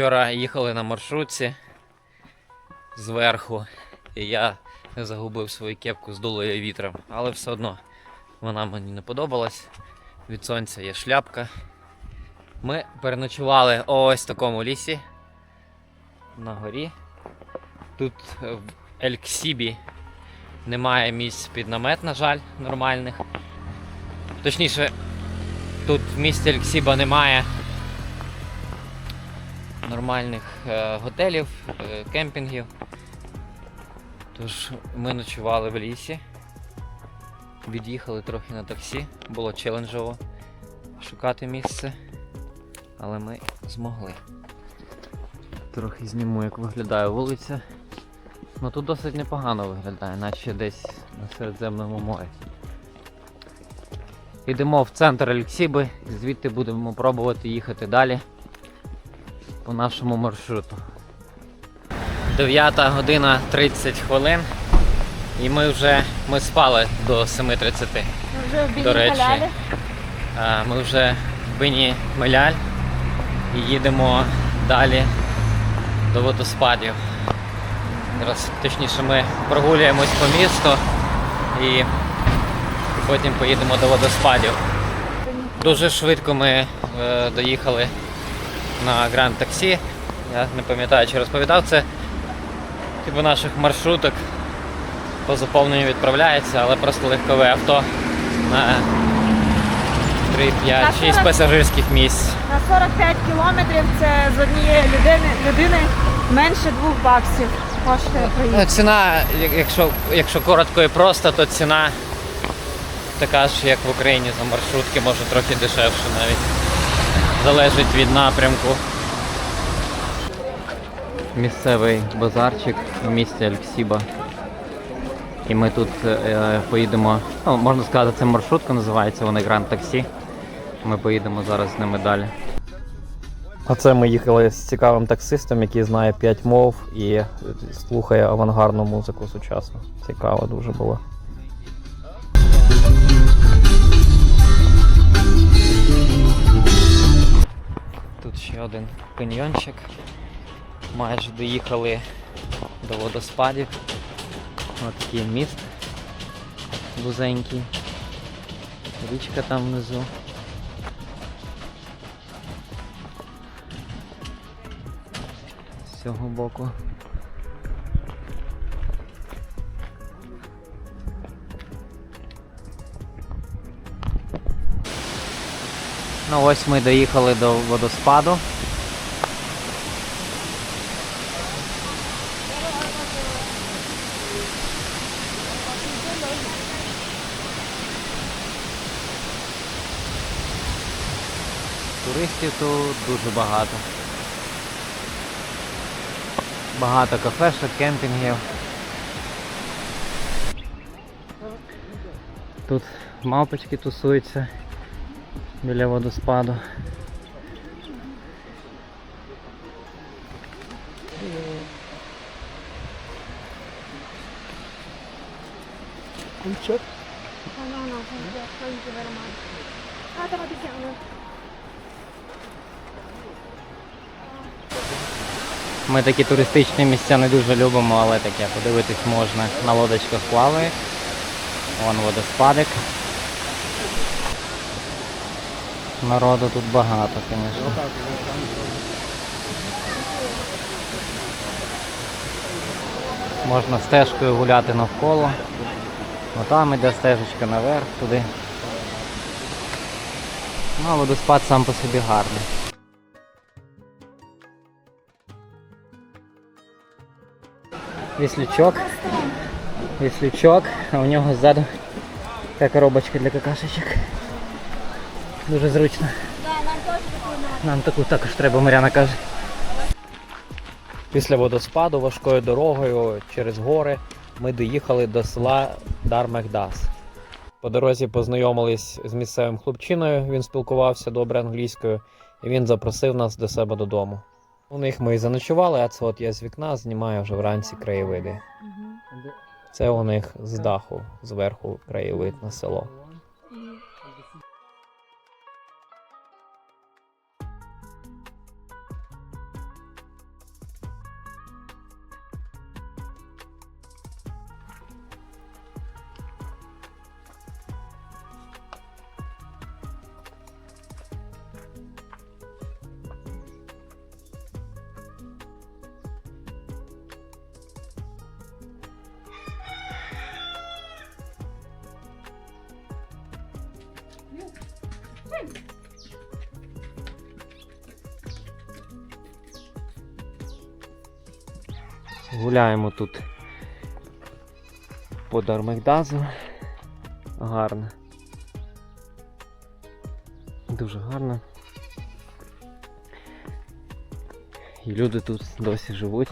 Вчора їхали на маршрутці зверху, і я загубив свою кепку з дулою вітром, але все одно вона мені не подобалась. Від сонця є шляпка. Ми переночували ось в такому лісі на горі. Тут в Ельксібі немає місць під намет, на жаль, нормальних. Точніше, тут в місті Ельксіба немає нормальних е, готелів, е, кемпінгів. Тож ми ночували в лісі. Від'їхали трохи на таксі, було челенджово шукати місце, але ми змогли. Трохи зніму, як виглядає вулиця. Ну тут досить непогано виглядає, наче десь на Середземному морі. Йдемо в центр Ельксіби, звідти будемо пробувати їхати далі по нашому маршруту. 9 година 30 хвилин. І ми вже ми спали до 7.30. Ми вже в До речі. А, Ми вже в Бині Меляль і їдемо далі до водоспадів. Зараз, точніше, ми прогулюємось по місту і потім поїдемо до водоспадів. Дуже швидко ми е, доїхали на Гранд Таксі. Я не пам'ятаю, чи розповідав це. Типу наших маршруток по заповненню відправляється, але просто легкове авто на 3, 5, На 6 40 пасажирських місць. На 45 кілометрів це з однієї людини, людини менше 2 баксів коштує Ну, ціна, якщо, якщо коротко і просто, то ціна така ж, як в Україні за маршрутки, може трохи дешевше навіть. Залежить від напрямку. Місцевий базарчик в місті Альксіба. І ми тут е, поїдемо, ну, можна сказати, це маршрутка називається, вони Гранд Таксі. Ми поїдемо зараз з ними далі. Оце ми їхали з цікавим таксистом, який знає 5 мов і слухає авангардну музику сучасну. Цікаво дуже було. Тут ще один каньйончик. Майже доїхали до водоспадів. Ось такий міст вузенький. Річка там внизу. З цього боку. Ну ось ми доїхали до водоспаду. Туристів тут дуже багато. Багато кафешок, кемпінгів. Тут мавпочки тусуються біля водоспаду. Ми такі туристичні місця не дуже любимо, але таке подивитись можна. На лодочках плаває. Вон водоспадик. Народу тут багато, звісно. Можна стежкою гуляти навколо. Отам іде стежечка наверх туди. Ну, водоспад сам по собі гарний. Віслючок. Віслючок, а у нього ззаду така коробочка для какашечок. Дуже зручно. Нам таку також треба, Маряна каже. Після водоспаду важкою дорогою через гори ми доїхали до села Дармехдас. По дорозі познайомились з місцевим хлопчиною, він спілкувався добре англійською, і він запросив нас до себе додому. У них ми і заночували, а це от я з вікна знімаю вже вранці краєвиди. Це у них з даху, зверху краєвид на село. Гуляємо тут по Дармегдазу. Гарно. Дуже гарно. І люди тут досі живуть.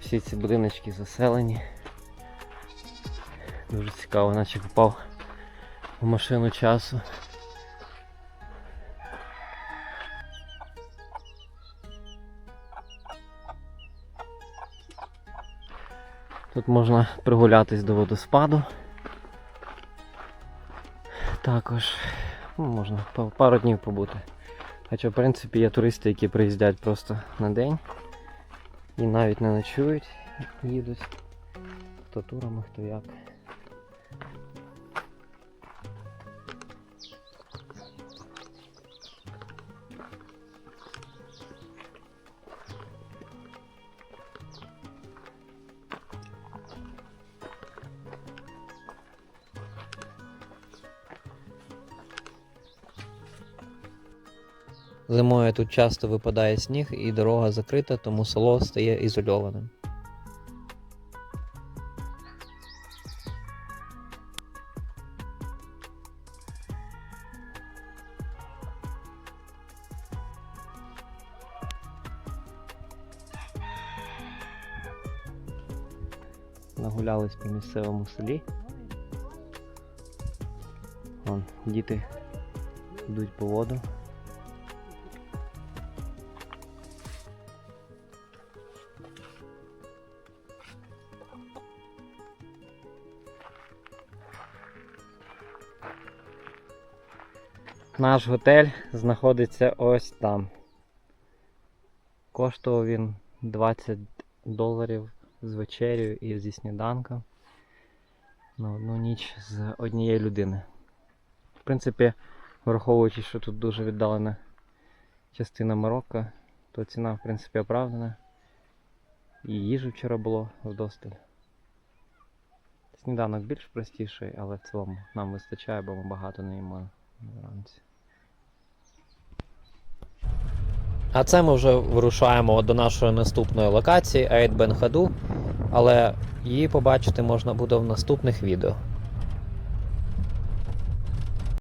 Всі ці будиночки заселені. Дуже цікаво, наче попав в машину часу. Тут можна прогулятись до водоспаду. Також ну, можна пару днів побути. Хоча, в принципі, є туристи, які приїздять просто на день і навіть не ночують, їдуть. Хто турами, хто як. Зимою тут часто випадає сніг і дорога закрита, тому село стає ізольованим. Нагулялись по місцевому селі. Вон, діти йдуть по воду. Наш готель знаходиться ось там. Коштував він 20 доларів з вечерю і зі сніданком на одну ніч з однієї людини. В принципі, враховуючи, що тут дуже віддалена частина Марокко, то ціна, в принципі, оправдана. І їжі вчора було вдосталь. Сніданок більш простіший, але в цілому нам вистачає, бо ми багато не їмо вранці. А це ми вже вирушаємо до нашої наступної локації Ейд Бенхаду, але її побачити можна буде в наступних відео.